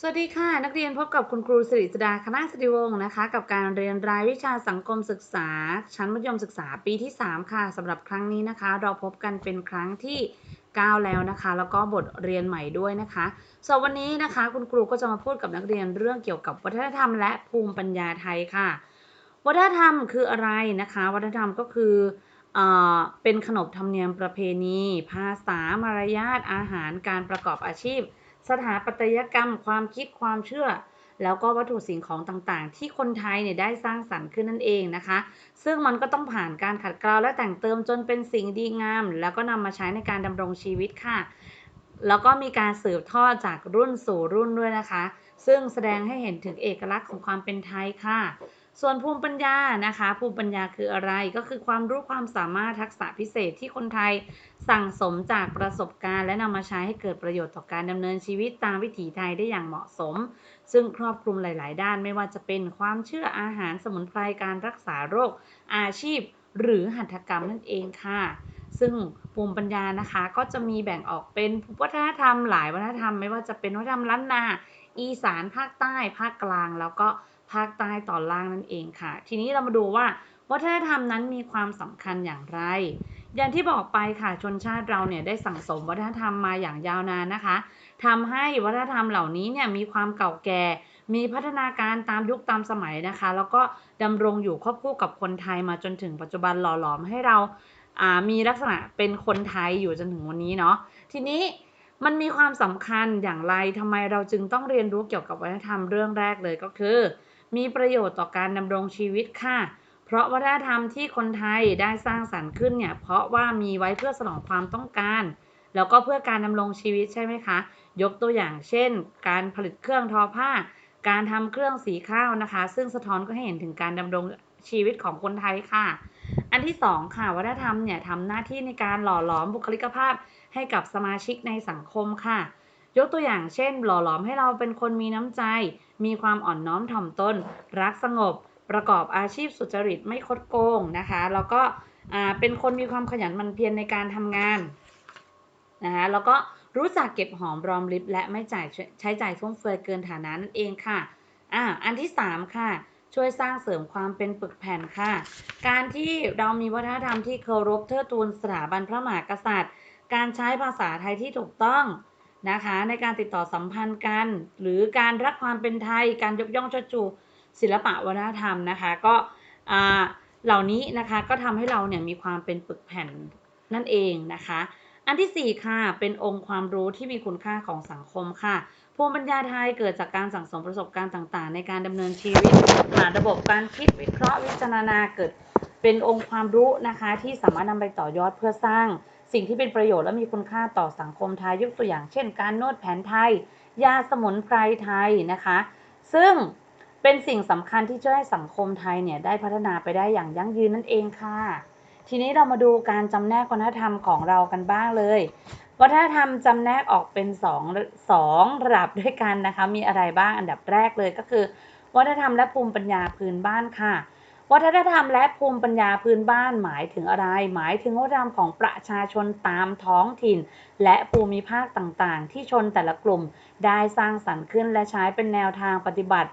สวัสดีค่ะ นักเรียนพบกับคุณครูสิริสดาคณะสิริวงศ์นะคะ กับการเรียนรายวิชาสังคมศึกษา ชั้นมัธยมศึกษาปีที่ 3 ค่ะสำหรับครั้งนี้นะคะ เราพบกันเป็นครั้งที่ 9 แล้วนะคะ แล้วก็บทเรียนใหม่ด้วยนะคะสำหรับวันนี้นะคะ คุณครูก็จะมาพูดกับนักเรียนเรื่องเกี่ยวกับวัฒนธรรม และภูมิปัญญาไทยค่ะ วัฒนธรรมคืออะไรนะคะ วัฒนธรรมก็คือเออเป็นขนบธรรมเนียมประเพณี ภาษามารยาทอาหารการประกอบอาชีพ สถาปัตยกรรม ความคิดความเชื่อ แล้วก็วัตถุสิ่งของต่างๆ ที่คนไทยเนี่ยได้สร้างสรรค์ขึ้นนั่นเองนะคะ ซึ่งมันก็ต้องผ่านการขัดเกลาและแต่งเติมจนเป็นสิ่งดีงาม แล้วก็นำมาใช้ในการดำรงชีวิตค่ะ แล้วก็มีการสืบทอดจากรุ่นสู่รุ่นด้วยนะคะ ซึ่งแสดงให้เห็นถึงเอกลักษณ์ของความเป็นไทยค่ะส่วนภูมิปัญญานะคะ ภูมิปัญญาคืออะไรก็คือความรู้ความสามารถทักษะพิเศษที่คนไทย สั่งสมจากประสบการณ์และนำมาใช้ให้เกิดประโยชน์ต่อการดำเนินชีวิตตามวิถีไทยได้อย่างเหมาะสม ซึ่งครอบคลุมหลาย ๆ ด้านไม่ว่าจะเป็นความเชื่ออาหารสมุนไพรการรักษาโรค อาชีพ หรือหัตถกรรมนั่นเองค่ะซึ่งภูมิปัญญานะคะก็จะมีแบ่งออกเป็นวัฒนธรรมหลายวัฒนธรรม ไม่ว่าจะเป็นวัฒนธรรมล้านนา อีสานภาคใต้ ภาคกลาง แล้วก็ภาคใต้ตอนล่างนั่นเองค่ะ ทีนี้เรามาดูว่าวัฒนธรรมนั้นมีความสำคัญอย่างไร อย่างที่บอกไปค่ะชนชาติเราเนี่ยได้สั่งสมวัฒนธรรมมาอย่างยาวนานนะคะทำให้วัฒนธรรมเหล่านี้เนี่ยมีความเก่าแก่ มีพัฒนาการตามยุคตามสมัยนะคะ แล้วก็ดำรงอยู่ควบคู่กับคนไทยมาจนถึงปัจจุบันหล่อหลอมให้เราอ่ามีลักษณะเป็นคนไทยอยู่จนถึงวันนี้เนาะทีนี้มันมีความสำคัญอย่างไรทำไมเราจึงต้องเรียนรู้เกี่ยวกับวัฒนธรรมเรื่องแรกเลยก็คือ มีประโยชน์ต่อการดำรงชีวิตค่ะ เพราะวัฒนธรรมที่คนไทยได้สร้างสรรค์ขึ้นเนี่ย เพราะว่ามีไว้เพื่อสนองความต้องการ แล้วก็เพื่อการดำรงชีวิตใช่ไหมคะ ยกตัวอย่างเช่น การผลิตเครื่องทอผ้า การทำเครื่องสีข้าวนะคะ ซึ่งสะท้อนก็ให้เห็นถึงการดำรงชีวิตของคนไทยค่ะ อันที่สองค่ะ วัฒนธรรมเนี่ยทำหน้าที่ในการหล่อหลอมบุคลิกภาพให้กับสมาชิกในสังคมค่ะ ยกตัวอย่างเช่น หล่อหลอมให้เราเป็นคนมีน้ำใจ มีความอ่อนน้อมถ่อมตน รักสงบ ประกอบอาชีพสุจริตไม่คดโกงนะคะ แล้วก็เป็นคนมีความขยันหมั่นเพียรในการทำงานนะคะแล้วก็รู้จักเก็บหอมรอมริบและไม่จ่ายใช้จ่ายฟุ่มเฟือยเกินฐานะนั่นเองค่ะอ่าอันที่ 3 ค่ะ ช่วยสร้างเสริมความเป็นปึกแผ่นค่ะ การที่เรามีวัฒนธรรมที่เคารพเทิดทูนสถาบันพระมหากษัตริย์ การใช้ภาษาไทยที่ถูกต้องนะคะ ในการติดต่อสัมพันธ์กัน หรือการรักความเป็นไทย การยกย่องชดชู ศิลปะวัฒนธรรมนะคะก็เหล่านี้นะคะก็ทำให้เราเนี่ยมีความเป็นปึกแผ่นนั่นเองนะคะ อันที่ 4 ค่ะเป็นองค์ความรู้ที่มีคุณค่าของสังคมค่ะภูมิปัญญาไทยเกิดจากการสั่งสมประสบการณ์ต่างๆ ในการดำเนินชีวิตผ่านระบบการคิดวิเคราะห์วิจารณาเกิดเป็นองค์ความรู้นะคะที่สามารถนำไปต่อยอดเพื่อสร้าง สิ่งที่เป็นประโยชน์และมีคุณค่าต่อสังคมไทยยกตัวอย่างเช่น การนวดแผนไทย ยาสมุนไพรไทยนะคะ ซึ่ง เป็นสิ่งสำคัญที่ช่วยให้สังคมไทยเนี่ยได้พัฒนาไปได้อย่างยั่งยืนนั่นเองค่ะ ทีนี้เรามาดูการจำแนกวัฒนธรรมของเรากันบ้างเลย วัฒนธรรมจำแนกออกเป็น2 2ระดับด้วยกันนะคะ มีอะไรบ้างอันดับแรกเลยก็คือ วัฒนธรรมและภูมิปัญญาพื้นบ้านค่ะ วัฒนธรรมและภูมิปัญญาพื้นบ้านหมายถึงอะไร หมายถึงวัฒนธรรมของประชาชนตามท้องถิ่น และภูมิภาคต่างๆ ที่ชนแต่ละกลุ่มได้สร้างสรรค์ขึ้นและใช้เป็นแนวทางปฏิบัติ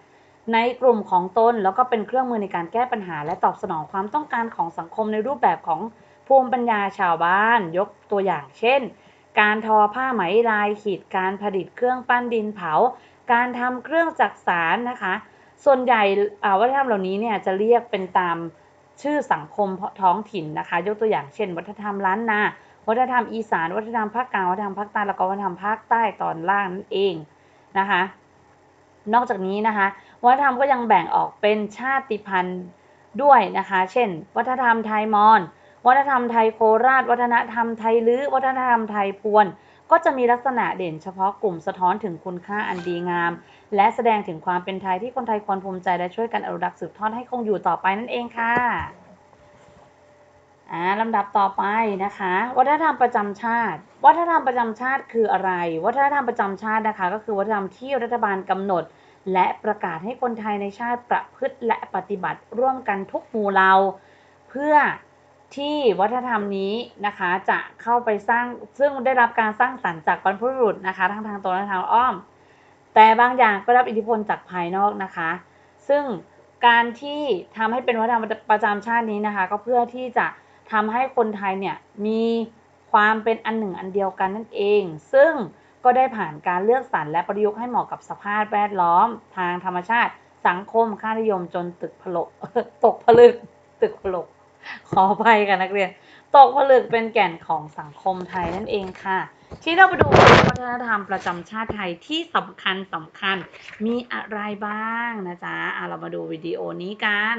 ในกลุ่มของตนแล้วก็เป็นเครื่องมือในการแก้ปัญหา และตอบสนองความต้องการของสังคมในรูปแบบของภูมิปัญญาชาวบ้าน ยกตัวอย่างเช่น การทอผ้าไหมลายขีดการผลิตเครื่องปั้นดินเผา การทำเครื่องจักสารนะคะ ส่วนใหญ่วัฒนธรรมเหล่านี้เนี่ยจะเรียกเป็นตามชื่อสังคมท้องถิ่นนะคะ ยกตัวอย่างเช่น วัฒนธรรมล้านนาวัฒนธรรมอีสาน วัฒนธรรมภาคกลางวัฒนธรรมภาคใต้แล้วก็วัฒนธรรมภาคใต้ตอนล่างนั่นเองนะคะ นอกจากนี้นะคะ วัฒนธรรมก็ยังแบ่งออกเป็นชาติพันธุ์ด้วยนะคะ เช่น วัฒนธรรมไทยมอญวัฒนธรรมไทยโคราช วัฒนธรรมไทยลื้อวัฒนธรรมไทยพวน ก็จะมีลักษณะเด่นเฉพาะกลุ่มสะท้อนถึงคุณค่าอันดีงาม และแสดงถึงความเป็นไทยที่คนไทยควรภูมิใจและช่วยกันอนุรักษ์สืบทอดให้คงอยู่ต่อไปนั่นเองค่ะอ่าลำดับต่อไปนะคะ วัฒนธรรมประจำชาติ วัฒนธรรมประจำชาติคืออะไร วัฒนธรรมประจำชาตินะคะ ก็คือวัฒนธรรมที่รัฐบาลกำหนด และประกาศให้คนไทยในชาติประพฤติและปฏิบัติร่วมกันทุกหมู่เรา เพื่อที่วัฒนธรรมนี้นะคะจะเข้าไปสร้างซึ่งได้รับการสร้างสรรค์จากบรรพบุรุษนะคะทั้งทางตรงและทางอ้อม แต่บางอย่างก็รับอิทธิพลจากภายนอกนะคะ ซึ่งการที่ทำให้เป็นวัฒนธรรมประจำชาตินี้นะคะ ก็เพื่อที่จะทำให้คนไทยเนี่ยมีความเป็นอันหนึ่งอันเดียวกันนั่นเอง ซึ่ง ก็ได้ผ่านการเลือกสรรและประยุกต์ให้เหมาะกับสภาพแวดล้อม ทางธรรมชาติ สังคมค่านิยมจนตึกผลกตกผลึกตึกผลกขออภัยกันนักเรียน ตกผลึกเป็นแก่นของสังคมไทยนั่นเองค่ะ ที่เราไปดูวัฒนธรรมประจำชาติไทยที่สำคัญสำคัญมีอะไรบ้างนะจ๊ะอะเรามาดูวิดีโอนี้กัน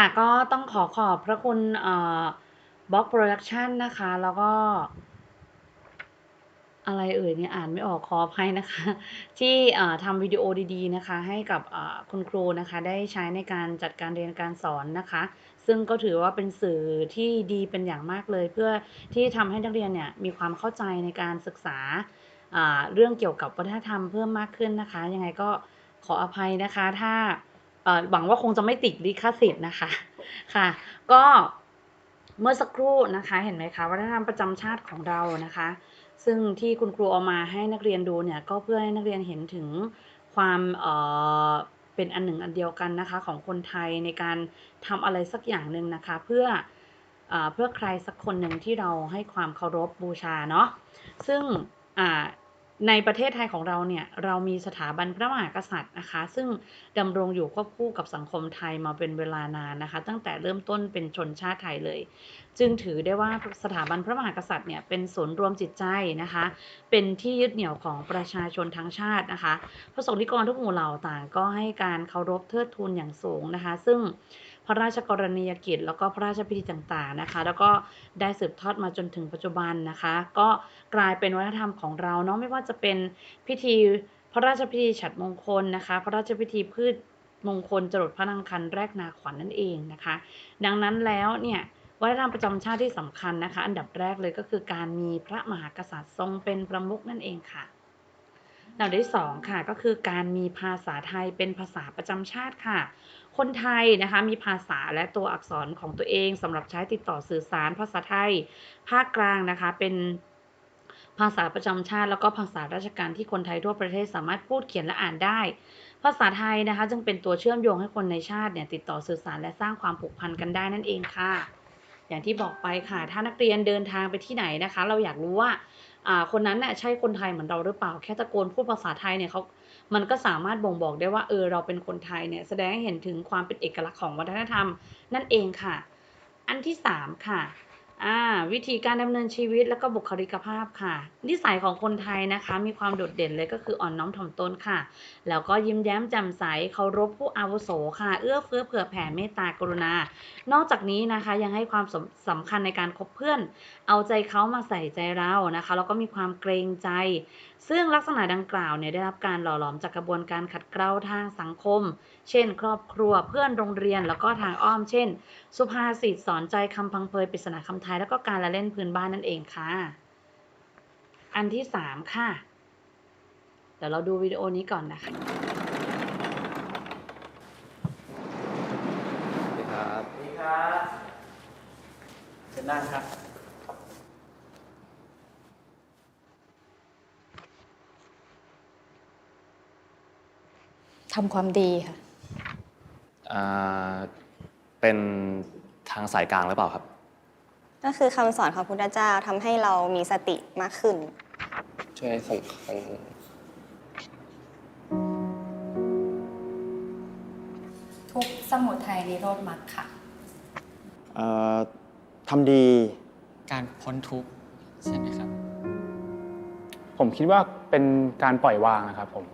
ค่ะก็ต้องขอขอบพระคุณเอ่อบล็อกโปรดักชันนะคะ แล้วก็ อะไรเอ่ยเนี่ยอ่านไม่ออกขออภัยนะคะ ที่เอ่อทำวิดีโอดีๆนะคะ ให้กับเอ่อคุณครูนะคะ ได้ใช้ในการจัดการเรียนการสอนนะคะ ซึ่งก็ถือว่าเป็นสื่อที่ดีเป็นอย่างมากเลย เพื่อที่ทำให้นักเรียนเนี่ยมีความเข้าใจในการศึกษาเรื่องเกี่ยวกับวัฒนธรรมเพิ่มมากขึ้นนะคะ ยังไงก็ขออภัยนะคะถ้า หวังว่าคงจะไม่ติดลิขสิทธิ์นะคะค่ะ ก็เมื่อสักครู่นะคะ เห็นไหมคะวัฒนธรรมประจำชาติของเรานะคะ ซึ่งที่คุณครูเอามาให้นักเรียนดูเนี่ยก็เพื่อให้นักเรียนเห็นถึงความเเป็นอันหนึ่งอันเดียวกันนะคะ ของคนไทยในการทำอะไรสักอย่างหนึ่งนะคะ เพื่อเออเพื่อใครสักคนหนึ่งที่เราให้ความเคารพบูชาเนาะซึ่งอ่า ในประเทศไทยของเราเนี่ยเรามีสถาบันพระมหากษัตริย์นะคะ ซึ่งดำรงอยู่ควบคู่กับสังคมไทยมาเป็นเวลานานนะคะ ตั้งแต่เริ่มต้นเป็นชนชาติไทยเลย จึงถือได้ว่าสถาบันพระมหากษัตริย์เนี่ยเป็นศูนย์รวมจิตใจนะคะ เป็นที่ยึดเหนี่ยวของประชาชนทั้งชาตินะคะ พระสงฆ์นิกรทุกหมู่เหล่าต่างก็ให้การเคารพเทิดทูนอย่างสูงนะคะ ซึ่ง ระราชกรณียกิจ แล้วก็พระราชพิธีต่างๆนะคะ แล้วก็ได้สืบทอดมาจนถึงปัจจุบันนะคะ ก็กลายเป็นวัฒนธรรมของเราเนาะไม่ว่าจะเป็นพิธีพระราชพิธีฉัตรมงคลนะคะ พระราชพิธีพืชมงคลจรดพระนางคันแรกนาขวัญนนั่นเองนะคะ ดังนั้นแล้วเนี่ยวัฒนธรรมประจำชาติที่สำคัญนะคะ อันดับแรกเลยก็คือการมีพระมหากษัตริย์ทรงเป็นประมุขนั่นเองค่ะ ลำดับที่สองค่ะก็คือการมีภาษาไทยเป็นภาษาประจำชาติค่ะ คนไทยนะคะมีภาษาและตัวอักษรของตัวเองสำหรับใช้ติดต่อสื่อสารภาษาไทย ภาคกลางนะคะเป็นภาษาประจำชาติ แล้วก็ภาษาราชการที่คนไทยทั่วประเทศสามารถพูดเขียนและอ่านได้ ภาษาไทยนะคะจึงเป็นตัวเชื่อมโยงให้คนในชาติเนี่ยติดต่อสื่อสารและสร้างความผูกพันกันได้นั่นเองค่ะ อย่างที่บอกไปค่ะ ถ้านักเรียนเดินทางไปที่ไหนนะคะ เราอยากรู้ว่า คนนั้นน่ะใช่คนไทยเหมือนเราหรือเปล่า แค่ตะโกนพูดภาษาไทยเนี่ยเขามันก็สามารถบ่งบอกได้ว่าเออเราเป็นคนไทยเนี่ยแสดงให้เห็นถึงความเป็นเอกลักษณ์ของวัฒนธรรมนั่นเองค่ะ อันที่สามค่ะ อ่าวิธีการดำเนินชีวิตแล้วก็บุคลิกภาพค่ะ นิสัยของคนไทยนะคะ มีความโดดเด่นเลยก็คืออ่อนน้อมถ่อมตนค่ะ แล้วก็ยิ้มแย้มแจ่มใสเคารพผู้อาวุโสค่ะ เอื้อเฟื้อเผื่อแผ่เมตตากรุณา นอกจากนี้นะคะยังให้ความสำสำคัญในการคบเพื่อน เอาใจเขามาใส่ใจเรานะคะแล้วก็มีความเกรงใจ ซึ่งลักษณะดังกล่าวเนี่ยได้รับการหล่อหลอมจากกระบวนการขัดเกลาทางสังคม เช่น ครอบครัวเพื่อนโรงเรียนแล้วก็ทางอ้อม เช่น สุภาษิตสอนใจคำพังเพยปริศนาคำไทย แล้วก็การละเล่นพื้นบ้านนั่นเองค่ะ อันที่สามค่ะ เดี๋ยวเราดูวิดีโอนี้ก่อนนะคะสวัสดีครับสวัสดีครับเชิญนั่งครับ ทำความดีค่ะ อ่าเป็นทางสายกลางหรือเปล่าครับ ก็คือคำสอนของพุทธเจ้าทำให้เรามีสติมากขึ้น ช่วยส่งคัญทุกข์สมุทัยนิโรธมรรคค่ะ เอ่อทำดี การพ้นทุกข์ใช่ไหมครับ ผมคิดว่าเป็นการปล่อยวางนะครับผม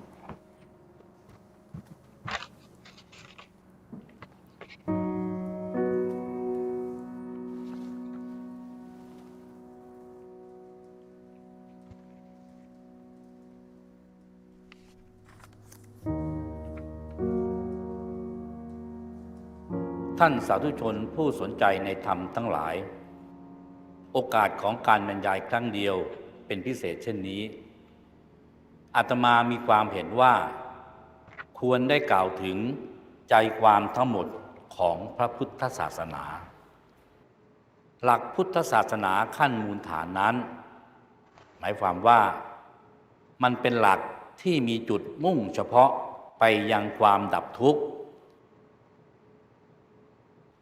ท่านสาธุชนผู้สนใจในธรรมทั้งหลาย โอกาสของการบรรยายครั้งเดียวเป็นพิเศษเช่นนี้ อาตมามีความเห็นว่า ควรได้กล่าวถึงใจความทั้งหมดของพระพุทธศาสนา หลักพุทธศาสนาขั้นมูลฐานนั้น หมายความว่ามันเป็นหลักที่มีจุดมุ่งเฉพาะไปยังความดับทุกข์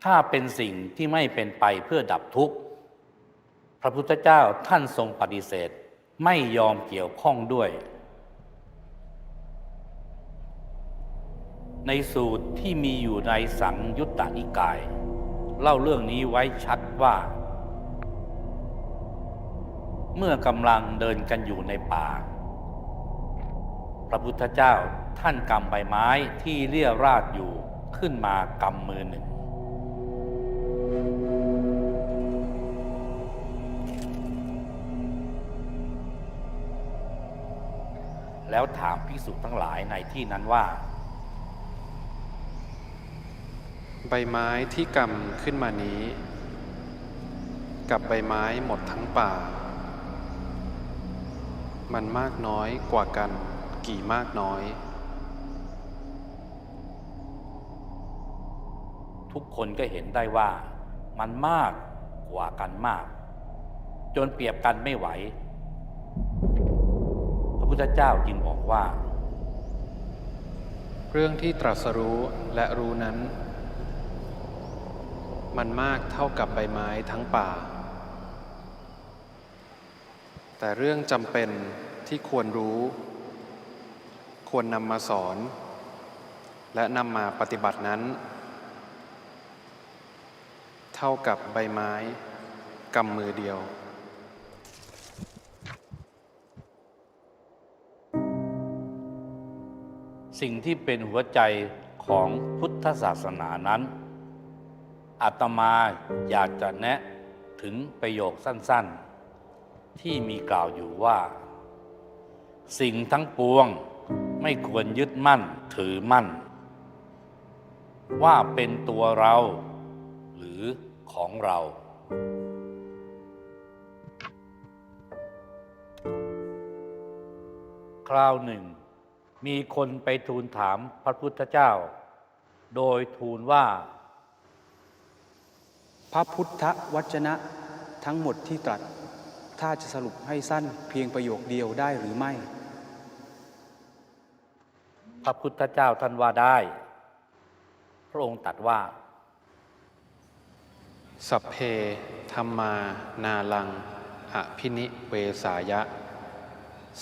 ถ้าเป็นสิ่งที่ไม่เป็นไปเพื่อดับทุกข์ พระพุทธเจ้าท่านทรงปฏิเสธไม่ยอมเกี่ยวข้องด้วย ในสูตรที่มีอยู่ในสังยุตตานิกาย เล่าเรื่องนี้ไว้ชัดว่า เมื่อกำลังเดินกันอยู่ในป่า พระพุทธเจ้าท่านกำใบไม้ที่เลี่ยราดอยู่ขึ้นมากำมือหนึ่ง แล้วถามภิกษุทั้งหลายในที่นั้นว่า ใบไม้ที่กำขึ้นมานี้ กับใบไม้หมดทั้งป่า มันมากน้อยกว่ากันกี่มากน้อย ทุกคนก็เห็นได้ว่า มันมากกว่ากันมาก จนเปรียบกันไม่ไหว พระพุทธเจ้าจึงบอกว่า เรื่องที่ตรัสรู้และรู้นั้น มันมากเท่ากับใบไม้ทั้งป่า แต่เรื่องจำเป็นที่ควรรู้ ควรนำมาสอน และนำมาปฏิบัตินั้น เท่ากับใบไม้กำมือเดียว สิ่งที่เป็นหัวใจของพุทธศาสนานั้นอาตมาอยากจะแนะถึงประโยคสั้นๆ ที่มีกล่าวอยู่ว่า สิ่งทั้งปวงไม่ควรยึดมั่นถือมั่น ว่าเป็นตัวเรา หรือของเรา คราวหนึ่ง มีคนไปทูลถามพระพุทธเจ้า โดยทูลว่า พระพุทธวจนะทั้งหมดที่ตรัส ถ้าจะสรุปให้สั้นเพียงประโยคเดียวได้หรือไม่ พระพุทธเจ้าท่านว่าได้ พระองค์ตรัสว่า สัพเพธรรมานาลังอภินิเวสายะ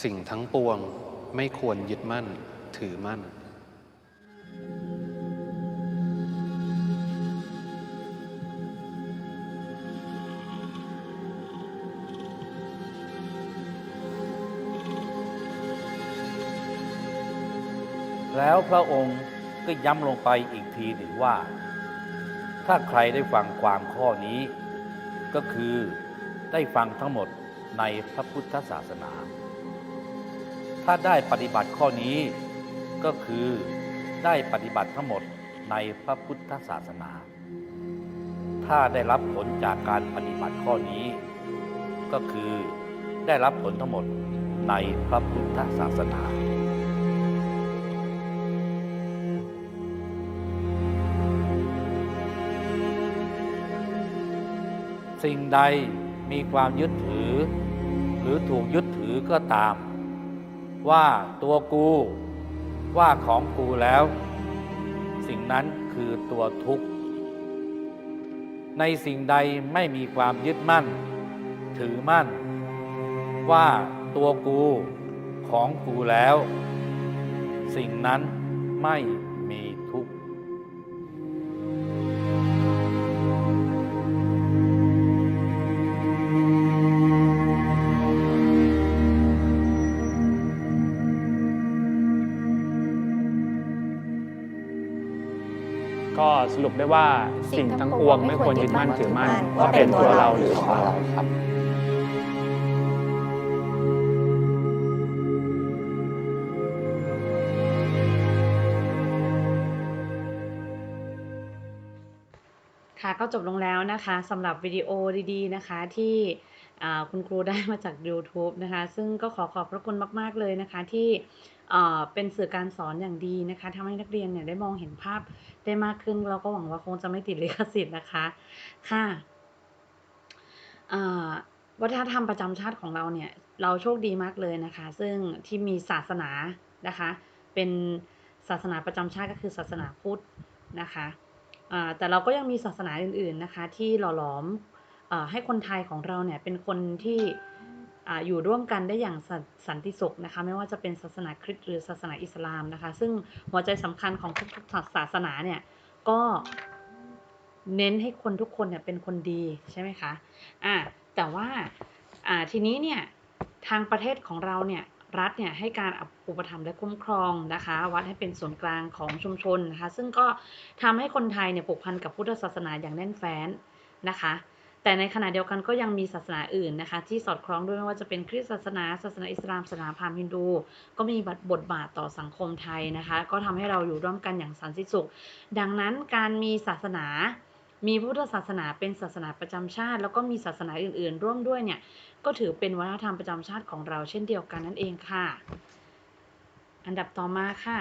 สิ่งทั้งปวง ไม่ควรยึดมั่นถือมั่น แล้วพระองค์ก็ย้ำลงไปอีกทีหนึ่งว่า ถ้าใครได้ฟังความข้อนี้ ก็คือได้ฟังทั้งหมดในพระพุทธศาสนา ถ้าได้ปฏิบัติข้อนี้ก็คือได้ปฏิบัติทั้งหมดในพระพุทธศาสนา ถ้าได้รับผลจากการปฏิบัติข้อนี้ ก็คือได้รับผลทั้งหมดในพระพุทธศาสนาสิ่งใดมีความยึดถือ หรือถูกยึดถือก็ตาม ว่าตัวกูว่าของกูแล้ว สิ่งนั้นคือตัวทุกข์ ในสิ่งใดไม่มีความยึดมั่น ถือมั่น ว่าตัวกูของกูแล้ว สิ่งนั้นไม่ ปได้ว่าสิ่งทั้งปวงไม่ควรยึดมั่นถือมั่นว่าเป็นตัวเราหรือของเราครับค่ะก็จบลงแล้วนะคะสำหรับวิดีโอดีๆนะคะที่คุณครูได้มาจาก YouTube นะคะ ซึ่งก็ขอขอบพระคุณมาก ๆ เลยนะคะที่ เป็นสื่อการสอนอย่างดีนะคะทำให้นักเรียนเนี่ยได้มองเห็นภาพได้มากขึ้น เราก็หวังว่าคงจะไม่ติดลิขสิทธิ์นะคะ ค่ะวัฒนธรรมประจำชาติของเราเนี่ย เราโชคดีมากเลยนะคะ ซึ่งที่มีศาสนานะคะ เป็นศาสนาประจำชาติก็คือศาสนาพุทธนะคะแต่เราก็ยังมีศาสนาอื่น ๆนะคะ ที่หล่อหลอมอให้คนไทยของเราเนี่ยเป็นคนที่ อยู่ร่วมกันได้อย่างสันสันติสุขนะคะ ไม่ว่าจะเป็นศาสนาคริสต์หรือศาสนาอิสลามนะคะ ซึ่งหัวใจสำคัญของทุกๆศาสนาเนี่ยก็เน้นให้คนทุกคนเนี่ยเป็นคนดีใช่ไหมคะอ่าแต่ว่าอ่าทีนี้เนี่ยทางประเทศของเราเนี่ยรัฐเนี่ยให้การอุปถัมภ์และคุ้มครองนะคะ วัดให้เป็นศูนย์กลางของชุมชนนะคะ ซึ่งก็ทำให้คนไทยเนี่ยผูกพันกับพุทธศาสนาอย่างแน่นแฟ้นนะคะ แต่ในขณะเดียวกันก็ยังมีศาสนาอื่นนะคะ ที่สอดคล้องด้วยไม่ว่าจะเป็นคริสต์ศาสนาศาสนาอิสลามศาสนาพราหมณ์ฮินดู ก็มีบทบาทต่อสังคมไทยนะคะ ก็ทำให้เราอยู่ร่วมกันอย่างสันติสุข ดังนั้นการมีศาสนา มีพุทธศาสนาเป็นศาสนาประจำชาติ แล้วก็มีศาสนาอื่น ๆ ร่วมด้วยเนี่ยก็ถือเป็นวัฒนธรรมประจำชาติของเราเช่นเดียวกันนั่นเองค่ะ อันดับต่อมาค่ะ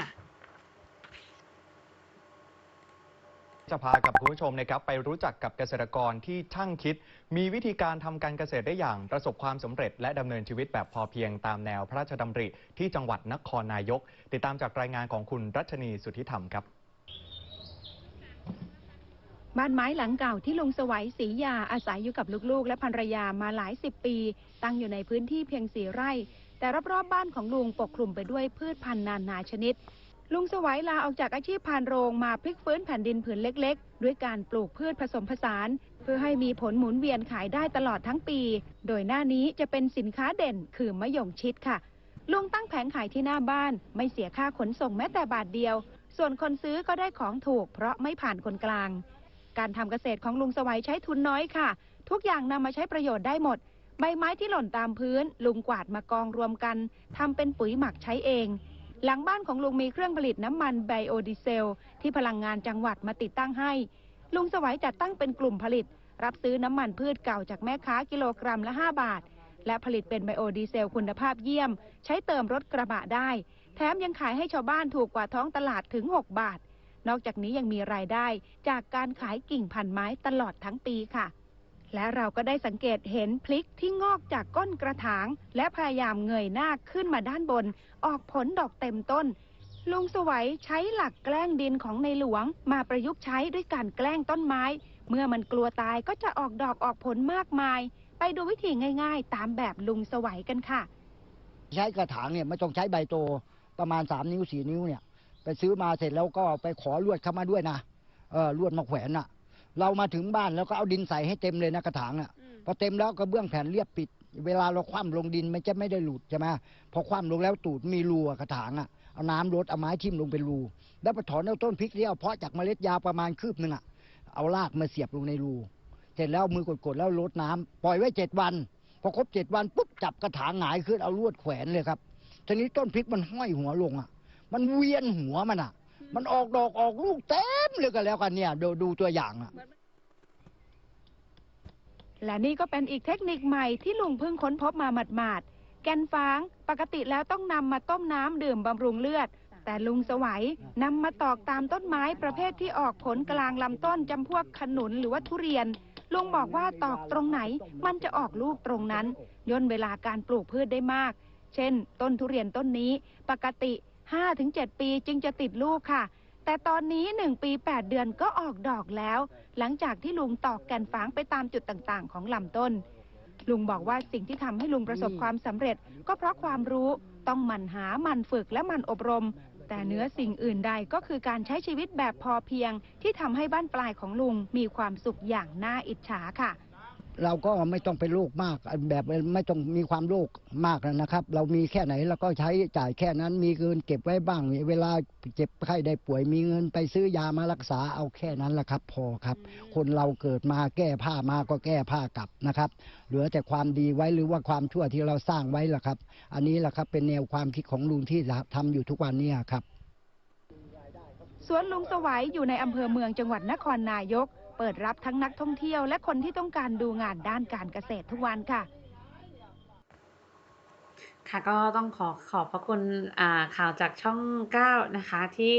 จะพากับคุณผู้ชมนะครับไปรู้จักกับเกษตรกรที่ช่างคิด มีวิธีการทำการเกษตรได้อย่างประสบความสำเร็จ และดำเนินชีวิตแบบพอเพียงตามแนวพระราชดำริที่จังหวัดนครนายก ติดตามจากรายงานของคุณรัชนีสุทธิธรรมครับ บ้านไม้หลังเก่าที่ลุงสวัยศรียาอาศัยอยู่กับลูกๆ และภรรยามาหลายสิบปี ตั้งอยู่ในพื้นที่เพียงสี่ไร่ แต่รอบๆบ้านของลุงปกคลุมไปด้วยพืชพันธุ์นานาชนิด ลุงสวัยลาออกจากอาชีพพานโรงมาพลิกฟื้นแผ่นดินผืนเล็กๆ ด้วยการปลูกพืชผสมผสาน เพื่อให้มีผลหมุนเวียนขายได้ตลอดทั้งปี โดยหน้านี้จะเป็นสินค้าเด่นคือมะยงชิดค่ะ ลุงตั้งแผงขายที่หน้าบ้าน ไม่เสียค่าขนส่งแม้แต่บาทเดียว ส่วนคนซื้อก็ได้ของถูก เพราะไม่ผ่านคนกลาง การทำเกษตรของลุงสวัยใช้ทุนน้อยค่ะ ทุกอย่างนำมาใช้ประโยชน์ได้หมด ใบไม้ที่หล่นตามพื้น ลุงกวาดมากองรวมกันทำเป็นปุ๋ยหมักใช้เอง หลังบ้านของลุงมีเครื่องผลิตน้ำมันไบโอดีเซล ที่พลังงานจังหวัดมาติดตั้งให้ ลุงสวัยจัดตั้งเป็นกลุ่มผลิต รับซื้อน้ำมันพืชเก่าจากแม่ค้ากิโลกรัมละ 5 บาท และผลิตเป็นไบโอดีเซลคุณภาพเยี่ยม ใช้เติมรถกระบะได้ แถมยังขายให้ชาวบ้านถูกกว่าท้องตลาดถึง 6 บาท นอกจากนี้ยังมีรายได้จากการขายกิ่งพันไม้ตลอดทั้งปีค่ะ และเราก็ได้สังเกตเห็นพลิกที่งอกจากก้นกระถาง และพยายามเงยหน้าขึ้นมาด้านบน ออกผลดอกเต็มต้น ลุงสวัยใช้หลักแกล้งดินของในหลวง มาประยุกต์ใช้ด้วยการแกล้งต้นไม้ เมื่อมันกลัวตายก็จะออกดอกออกผลมากมาย ไปดูวิธีง่าย ๆ ตามแบบลุงสวัยกันค่ะ ใช้กระถางเนี่ยไม่ต้องใช้ใบโตประมาณสามนิ้วสี่นิ้วเนี่ย ไปซื้อมาเสร็จแล้วก็ไปขอลวดเข้ามาด้วยนะเออลวดมาแขวนน่ะ เรามาถึงบ้านแล้วก็เอาดินใส่ให้เต็มเลยนะกระถางอะพอเต็มแล้วก็เบื้องแผ่นเรียบปิด เวลาเราคว่ำลงดินมันจะไม่ได้หลุดใช่ไหมพอคว่ำลงแล้วตูดมีรูอะกระถางอะเอาน้ำรดเอาไม้ทิ่มลงเป็นรูแล้วไปถอนเอาต้นพริกที่เอาเพาะจากเมล็ดยาวประมาณคืบหนึ่งอะเอารากมาเสียบลงในรูเสร็จแล้วมือกดๆแล้วรดน้ำปล่อยไว้เจ็ดวันพอครบเจ็ดวันปุ๊บจับกระถางหงายขึ้นเอาลวดแขวนเลยครับทีนี้ต้นพริกมันห้อยหัวลงอะ มันเวียนหัวมันอะ มันออกดอกออกลูกเต็มเลยกันแล้วกันเนี่ยดูดูตัวอย่างอะและนี่ก็เป็นอีกเทคนิคใหม่ที่ลุงเพิ่งค้นพบมาหมาดๆแกนฟางปกติแล้วต้องนำมาต้มน้ำดื่มบำรุงเลือด แต่ลุงสวัยนำมาตอกตามต้นไม้ประเภทที่ออกผลกลางลำต้นจำพวกขนุนหรือว่าทุเรียน ลุงบอกว่าตอกตรงไหนมันจะออกลูกตรงนั้น ย่นเวลาการปลูกพืชได้มาก เช่น ต้นทุเรียนต้นนี้ ปกติ 5-7 ปีจึงจะติดลูกค่ะ แต่ตอนนี้ 1 ปี 8 เดือนก็ออกดอกแล้ว หลังจากที่ลุงตอกแกนฟางไปตามจุดต่างๆ ของลำต้น ลุงบอกว่าสิ่งที่ทำให้ลุงประสบความสำเร็จ ก็เพราะความรู้ต้องหมั่นหาหมั่นฝึกและหมั่นอบรม แต่เนื้อสิ่งอื่นใดก็คือการใช้ชีวิตแบบพอเพียง ที่ทำให้บ้านปลายของลุงมีความสุขอย่างน่าอิจฉาค่ะ เราก็ไม่ต้องเป็นโรคมากแบบไม่ต้องมีความโรคมากนะครับ เรามีแค่ไหนเราก็ใช้จ่ายแค่นั้นมีเงินเก็บไว้บ้าง เวลาเจ็บไข้ได้ป่วยมีเงินไปซื้อยามารักษาเอาแค่นั้นแหละครับ พอครับ คนเราเกิดมาแก้ผ้ามาก็แก้ผ้ากลับนะครับ เหลือแต่ความดีไว้หรือว่าความชั่วที่เราสร้างไว้ล่ะครับ อันนี้แหละครับเป็นแนวความคิดของลุงที่ทำอยู่ทุกวันนี้ครับสวนลุงสวัยอยู่ในอำเภอเมืองจังหวัดนครนายก เปิดรับทั้งนักท่องเที่ยวและคนที่ต้องการดูงานด้านการเกษตรทุกวันค่ะ ค่ะก็ต้องขอขอบพระคุณอ่าข่าวจากช่อง 9 นะคะ ที่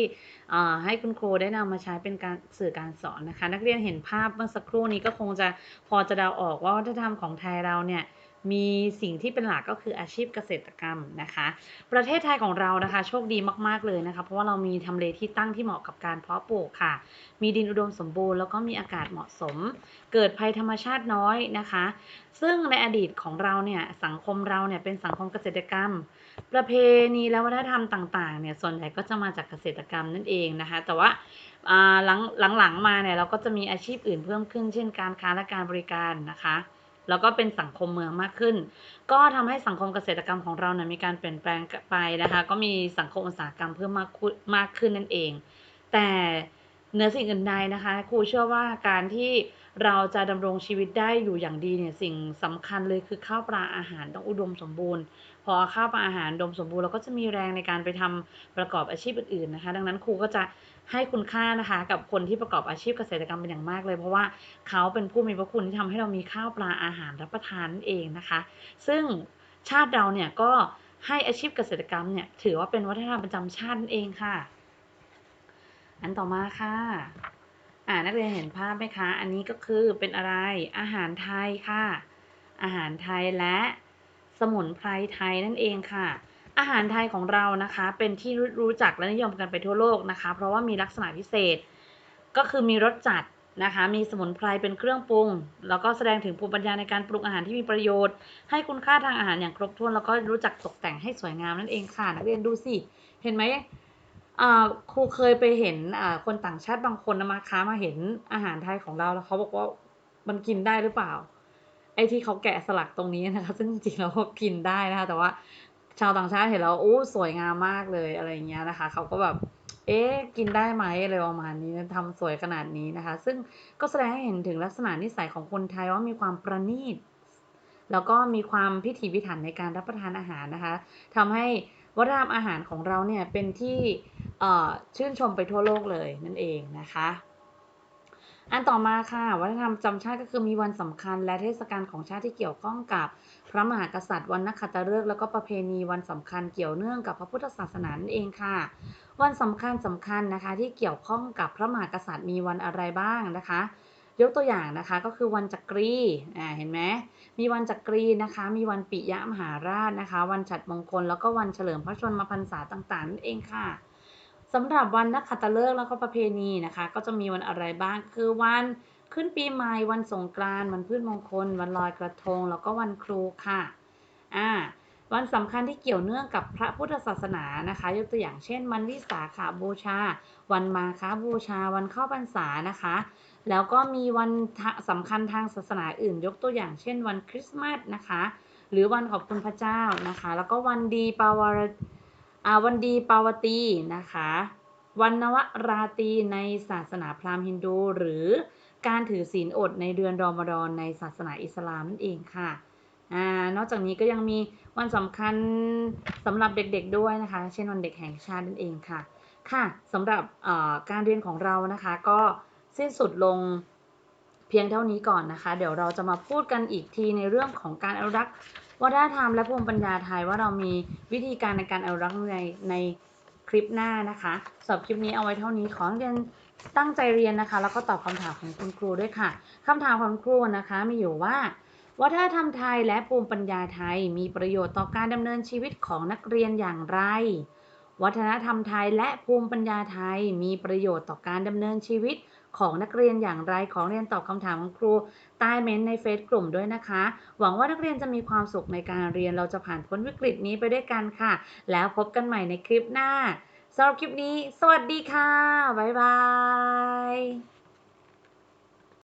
อ่าให้คุณครูได้นำมาใช้เป็นการสื่อการสอนนะคะ นักเรียนเห็นภาพเมื่อสักครู่นี้ก็คงจะพอจะเดาออกว่าวัฒนธรรมของไทยเราเนี่ย มีสิ่งที่เป็นหลักก็คืออาชีพเกษตรกรรมนะคะ ประเทศไทยของเรานะคะ โชคดีมากๆเลยนะคะ เพราะว่าเรามีทำเลที่ตั้งที่เหมาะกับการเพาะปลูกค่ะ มีดินอุดมสมบูรณ์แล้วก็มีอากาศเหมาะสม เกิดภัยธรรมชาติน้อยนะคะ ซึ่งในอดีตของเราเนี่ยสังคมเราเนี่ยเป็นสังคมเกษตรกรรม ประเพณีและวัฒนธรรมต่างๆเนี่ยส่วนใหญ่ก็จะมาจากเกษตรกรรมนั่นเองนะคะ แต่ว่าหลังหลังๆมาเนี่ยเราก็จะมีอาชีพอื่นเพิ่มขึ้น เช่นการค้าและการบริการนะคะ แล้วก็เป็นสังคมเมืองมากขึ้น ก็ทำให้สังคมเกษตรกรรมของเราเนี่ยมีการเปลี่ยนแปลงไปนะคะ ก็มีสังคมอุตสาหกรรมเพิ่มมากขึ้นมากขึ้นนั่นเอง แต่เนื้อสิ่งอื่นใดนะคะ ครูเชื่อว่าการที่ เราจะดำรงชีวิตได้อยู่อย่างดีเนี่ยสิ่งสำคัญเลยคือข้าวปลาอาหารต้องอุดมสมบูรณ์ พอข้าวปลาอาหารอุดมสมบูรณ์เราก็จะมีแรงในการไปทำประกอบอาชีพอื่นๆนะคะ ดังนั้นครูก็จะให้คุณค่านะคะ กับคนที่ประกอบอาชีพเกษตรกรรมเป็นอย่างมากเลย เพราะว่าเขาเป็นผู้มีพระคุณที่ทำให้เรามีข้าวปลาอาหารรับประทานเองนะคะ ซึ่งชาติเราเนี่ยก็ให้อาชีพเกษตรกรรมเนี่ยถือว่าเป็นวัฒนธรรมประจำชาตินั่นเองค่ะ อันต่อมาค่ะ อ่านักเรียนเห็นภาพไหมคะ อันนี้ก็คือเป็นอะไรอาหารไทยค่ะ อาหารไทยและสมุนไพรไทยนั่นเองค่ะ อาหารไทยของเรานะคะ เป็นที่รู้จักและนิยมกันไปทั่วโลกนะคะ เพราะว่ามีลักษณะพิเศษ ก็คือมีรสจัดนะคะ มีสมุนไพรเป็นเครื่องปรุง แล้วก็แสดงถึงภูมิปัญญาในการปรุงอาหารที่มีประโยชน์ ให้คุณค่าทางอาหารอย่างครบถ้วน แล้วก็รู้จักตกแต่งให้สวยงามนั่นเองค่ะ นักเรียนดูสิ เห็นไหม ครูเคยไปเห็นคนต่างชาติบางคนนะมาค้ามาเห็นอาหารไทยของเราแล้วเขาบอกว่ามันกินได้หรือเปล่า ไอ้ที่เขาแกะสลักตรงนี้นะคะ ซึ่งจริงๆแล้วก็กินได้นะคะแต่ว่าชาวต่างชาติเห็นแล้วโอ้สวยงามมากเลยอะไรอย่างเงี้ยนะคะเขาก็แบบเอ๊ะกินได้ไหมอะไรประมาณนี้นะทำสวยขนาดนี้นะคะ ซึ่งก็แสดงให้เห็นถึงลักษณะนิสัยของคนไทยว่ามีความประณีตแล้วก็มีความพิถีพิถันในการรับประทานอาหารนะคะทำให้ วัฒนธรรมอาหารของเราเนี่ยเป็นที่ชื่นชมไปทั่วโลกเลยนั่นเองนะคะ อันต่อมาค่ะ วัฒนธรรมจำชาติก็คือมีวันสำคัญและเทศกาลของชาติที่เกี่ยวข้องกับพระมหากษัตริย์วันนักขัตฤกษ์แล้วก็ประเพณีวันสำคัญเกี่ยวเนื่องกับพระพุทธศาสนานั่นเองค่ะ วันสำคัญสำคัญนะคะที่เกี่ยวข้องกับพระมหากษัตริย์มีวันอะไรบ้างนะคะ ยกตัวอย่างนะคะก็คือวันจักรีอ่าเห็นไหม มีวันจักรีนะคะ มีวันปิยมหาราชนะคะ วันฉัตรมงคล แล้วก็วันเฉลิมพระชนมพรรษาต่างๆนั่นเองค่ะสำหรับวันนักขัตฤกษ์แล้วก็ประเพณีนะคะ ก็จะมีวันอะไรบ้าง คือวันขึ้นปีใหม่ วันสงกรานต์ วันพืชมงคล วันลอยกระทง แล้วก็วันครูค่ะ อ่า วันสำคัญที่เกี่ยวเนื่องกับพระพุทธศาสนานะคะ ยกตัวอย่างเช่น วันวิสาขาบูชา วันมาฆบูชา วันเข้าพรรษานะคะ แล้วก็มีวันสำคัญทางศาสนาอื่น ยกตัวอย่างเช่น วันคริสต์มาสนะคะ หรือวันขอบคุณพระเจ้านะคะ แล้วก็วันดีปาวารวันดีปาวตีนะคะ วันนวราตีในศาสนาพราหมณ์ฮินดู หรือการถือศีลอดในเดือนรอมฎอนในศาสนาอิสลามนั่นเองค่ะอนอกจากนี้ก็ยังมีวันสำคัญสำหรับเด็กๆด้วยนะคะ เช่นวันเด็กแห่งชาตินั่นเองค่ะ ค่ะสำหรับการเรียนของเรานะคะก็ สิ้นสุดลงเพียงเท่านี้ก่อนนะคะ เดี๋ยวเราจะมาพูดกันอีกทีในเรื่องของการอนุรักษ์วัฒนธรรมและภูมิปัญญาไทยว่าเรามีวิธีการในการอนุรักษ์ในในคลิปหน้านะคะสำหรับคลิปนี้เอาไว้เท่านี้ขอให้เรียนตั้งใจเรียนนะคะ แล้วก็ตอบคำถามของคุณครูด้วยค่ะคำถามของคุณครูนะคะมีอยู่ว่าวัฒนธรรมไทยและภูมิปัญญาไทยมีประโยชน์ต่อการดำเนินชีวิตของนักเรียนอย่างไร วัฒนธรรมไทยและภูมิปัญญาไทยมีประโยชน์ต่อการดำเนินชีวิต ของนักเรียนอย่างไรของเรียนตอบคำถามของครูใต้เม้นในเฟซกลุ่มด้วยนะคะ หวังว่านักเรียนจะมีความสุขในการเรียนเราจะผ่านพ้นวิกฤตนี้ไปด้วยกันค่ะ แล้วพบกันใหม่ในคลิปหน้าสำหรับคลิปนี้ สวัสดีค่ะ บ๊ายบาย